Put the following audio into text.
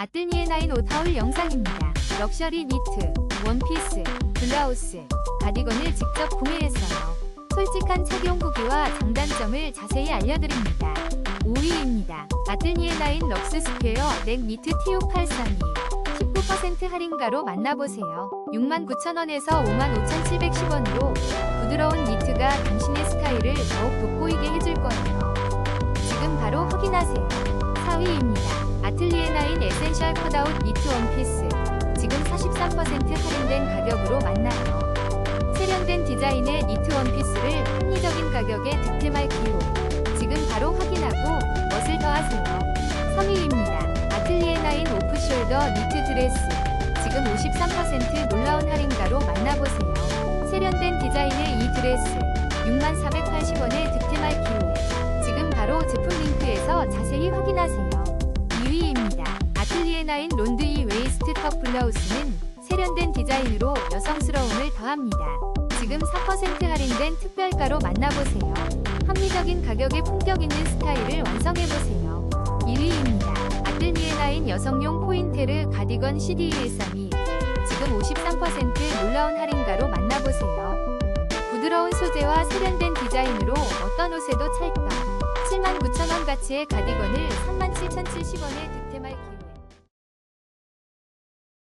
아뜰니에 나인 옷하울 영상입니다. 럭셔리 니트, 원피스, 블라우스, 가디건을 직접 구매했어요. 솔직한 착용 후기와 장단점을 자세히 알려드립니다. 5위입니다. 아뜰니에 나인 럭스 스퀘어 넥 니트 TU832 19% 할인가로 만나보세요. 69,000원에서 55,710원으로 부드러운 니트가 당신의 스타일을 더욱 돋보이게 해줄 거예요. 지금 바로 확인하세요. 4위입니다. 아틀리에 나인 에센셜 컷아웃 니트 원피스. 지금 43% 할인된 가격으로 만나요. 세련된 디자인의 니트 원피스를 합리적인 가격에 득템할 기호. 지금 바로 확인하고 멋을 더하세요. 3위입니다. 아틀리에 나인 오프숄더 니트 드레스. 지금 53% 놀라운 할인가로 만나보세요. 세련된 디자인의 이 드레스 6480원에 득템할 기회. 지금 바로 제품 링크에서 자세히 확인하세요. 2위입니다. 아틀리에 나인 론드 이 웨이스트 턱 블라우스는 세련된 디자인으로 여성스러움을 더합니다. 지금 4% 할인된 특별가로 만나보세요. 합리적인 가격에 품격 있는 스타일을 완성해보세요. 1위입니다. 아틀리에 나인 여성용 포인테르 가디건 CD132 지금 53% 놀라운 할인가로 만나보세요. 부드러운 소재와 세련된 디자인으로 어떤 옷에도 찰떡. 79,000원 가치의 가디건을 37,070원에 득